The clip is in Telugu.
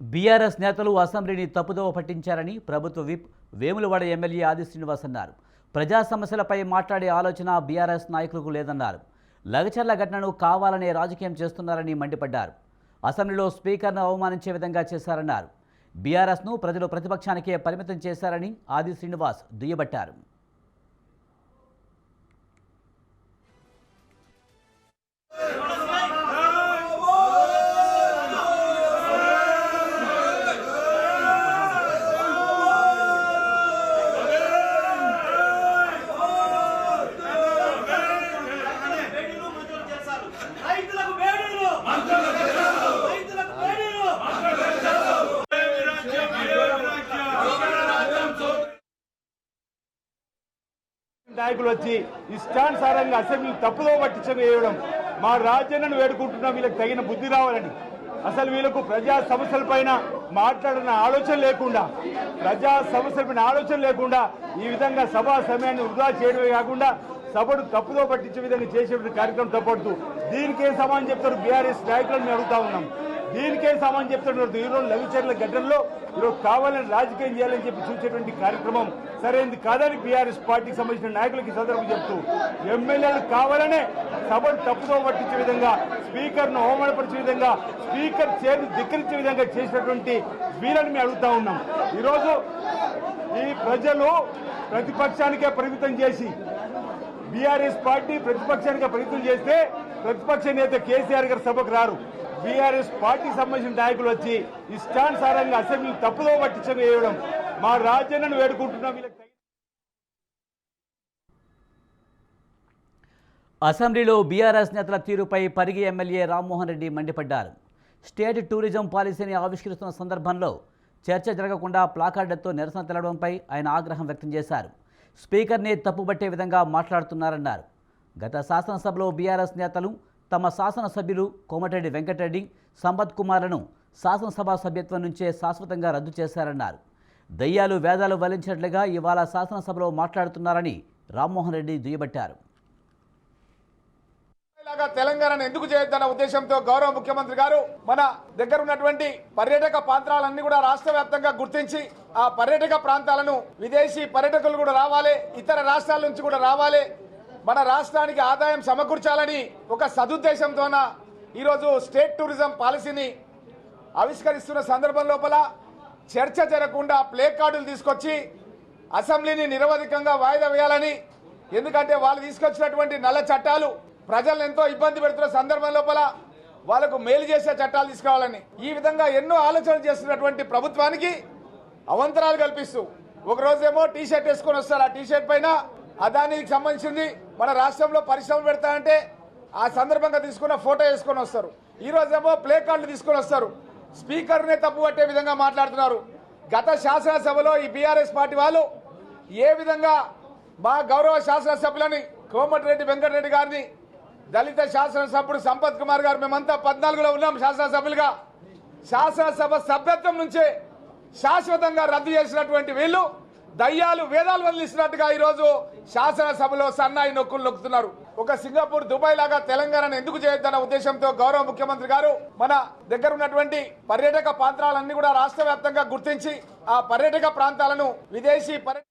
బీఆర్ఎస్ నేతలు అసెంబ్లీని తప్పుదోవ పట్టించారని ప్రభుత్వ విప్ వేములవాడ ఎమ్మెల్యే ఆది శ్రీనివాస్ అన్నారు. ప్రజా సమస్యలపై మాట్లాడే ఆలోచన బీఆర్ఎస్ నాయకులకు లేదన్నారు. లగచర్ల ఘటనను కావాలనే రాజకీయం చేస్తున్నారని మండిపడ్డారు. అసెంబ్లీలో స్పీకర్ను అవమానించే విధంగా చేశారన్నారు. బీఆర్ఎస్ను ప్రజలు ప్రతిపక్షానికే పరిమితం చేశారని ఆది శ్రీనివాస్ దుయ్యబట్టారు. నాయకులు వచ్చి ఇష్టానుసారంగా అసెంబ్లీ తప్పుదో పట్టించడం వేయడం మా రాజ్యాన్ని వేడుకుంటున్నాం వీళ్ళకి తగిన బుద్ధి రావాలని. అసలు వీళ్ళకు ప్రజా సమస్యల పైన మాట్లాడిన ఆలోచన లేకుండా ప్రజా సమస్యలపైన ఆలోచన లేకుండా ఈ విధంగా సభా సమయాన్ని వృధా చేయడమే కాకుండా సభను తప్పుదో పట్టించే విధంగా చేసే కార్యక్రమం తప్పడుతూ దీనికేం సమానం చెప్తారు బీఆర్ఎస్ నాయకులను మేము అడుగుతా ఉన్నాం. దీనికే సామాన్ చెప్తున్నారు ఈరోజు లవిచర్ల గడ్డల్లో ఈరోజు కావాలని రాజకీయం చేయాలని చెప్పి చూసేటువంటి కార్యక్రమం సరైనది కాదని బీఆర్ఎస్ పార్టీకి సంబంధించిన నాయకులకి సందర్భం చెప్తూ ఎమ్మెల్యేలు కావాలనే సభను తప్పుతో పట్టించే విధంగా స్పీకర్ను అవమానపరిచే విధంగా స్పీకర్ చేతి ధిక్కరించే విధంగా చేసినటువంటి వీళ్ళని మేము అడుగుతా ఉన్నాం. ఈరోజు ఈ ప్రజలు ప్రతిపక్షానికే పరిమితం చేసి బీఆర్ఎస్ పార్టీ ప్రతిపక్షానికి పరిమితం చేస్తే ప్రతిపక్ష నేత కేసీఆర్ గారు సభకు రారు. బీఆర్ఎస్ పార్టీకి సంబంధించిన నాయకులు వచ్చి ఇష్టానుసారంగా అసెంబ్లీ తప్పుదో పట్టించడం వేయడం మా రాజ్యాన్ని వేడుకుంటున్నాం. వీళ్ళకి అసెంబ్లీలో బీఆర్ఎస్ నేతల తీరుపై పరిగి ఎమ్మెల్యే రామ్మోహన్ రెడ్డి మండిపడ్డారు. స్టేట్ టూరిజం పాలసీని ఆవిష్కరిస్తున్న సందర్భంలో చర్చ జరగకుండా ప్లాకార్డులతో నిరసన తెలవడంపై ఆయన ఆగ్రహం వ్యక్తం చేశారు. స్పీకర్ని తప్పుబట్టే విధంగా మాట్లాడుతున్నారన్నారు. గత శాసనసభలో బీఆర్ఎస్ నేతలు తమ శాసనసభ్యులు కోమటిరెడ్డి వెంకటరెడ్డి సంపత్ కుమార్లను శాసనసభ సభ్యత్వం నుంచే శాశ్వతంగా రద్దు చేశారన్నారు. దయ్యాలు వేదాలు వలించినట్లుగా ఇవాళ శాసనసభలో మాట్లాడుతున్నారని రామ్మోహన్ రెడ్డి దుయ్యబట్టారు. తెలంగాణను ఎందుకు చేయొద్దన్న ఉద్దేశంతో గౌరవ ముఖ్యమంత్రి గారు మన దగ్గర ఉన్నటువంటి పర్యాటక ప్రాంతాలన్నీ కూడా రాష్ట్ర వ్యాప్తంగా గుర్తించి ఆ పర్యాటక ప్రాంతాలను విదేశీ పర్యాటకులు కూడా రావాలి ఇతర రాష్ట్రాల నుంచి కూడా రావాలి మన రాష్ట్రానికి ఆదాయం సమకూర్చాలని ఒక సదుద్దేశంతోన ఈరోజు స్టేట్ టూరిజం పాలసీని ఆవిష్కరిస్తున్న సందర్భం లోపల చర్చ జరగకుండా ప్లే కార్డులు తీసుకొచ్చి అసెంబ్లీని నిరవధికంగా వాయిదా వేయాలని ఎందుకంటే వాళ్ళు తీసుకొచ్చినటువంటి నల్ల చట్టాలు ప్రజలను ఎంతో ఇబ్బంది పెడుతున్న సందర్భం లోపల వాళ్ళకు మేలు చేసే చట్టాలు తీసుకోవాలని. ఈ విధంగా ఎన్నో ఆలోచనలు చేస్తున్నటువంటి ప్రభుత్వానికి అవంతరాలు కల్పిస్తూ ఒకరోజేమో టీ షర్ట్ వేసుకొని వస్తారు. ఆ టీ షర్ట్ పైన అదానికి సంబంధించింది మన రాష్ట్రంలో పరిశ్రమలు పెడతానంటే ఆ సందర్భంగా తీసుకున్న ఫోటో వేసుకొని వస్తారు. ఈ రోజేమో ప్లే కార్డులు తీసుకొని వస్తారు. స్పీకర్నే తప్పు పట్టే విధంగా మాట్లాడుతున్నారు. గత శాసనసభలో ఈ బీఆర్ఎస్ పార్టీ వాళ్ళు ఏ విధంగా మా గౌరవ శాసనసభ్యులని కోమటిరెడ్డి వెంకటరెడ్డి గారిని దళిత శాసనసభ్యుడు సంపత్ కుమార్ గారు మేమంతా పద్నాలుగులో ఉన్నాం శాసనసభ్యులుగా. శాసనసభ సభ్యత్వం నుంచే శాశ్వతంగా రద్దు చేసినటువంటి వీళ్ళు దయ్యాలు వేదాలు వదిలిస్తున్నట్టుగా ఈరోజు శాసనసభలో సన్నాయి నొక్కులు నొక్కుతున్నారు. ఒక సింగపూర్ దుబాయ్ లాగా తెలంగాణను ఎందుకు చేయొద్దన్న ఉద్దేశంతో గౌరవ ముఖ్యమంత్రి గారు మన దగ్గర ఉన్నటువంటి పర్యాటక ప్రాంతాలన్నీ కూడా రాష్ట్ర వ్యాప్తంగా గుర్తించి ఆ పర్యాటక ప్రాంతాలను విదేశీ పర్యటన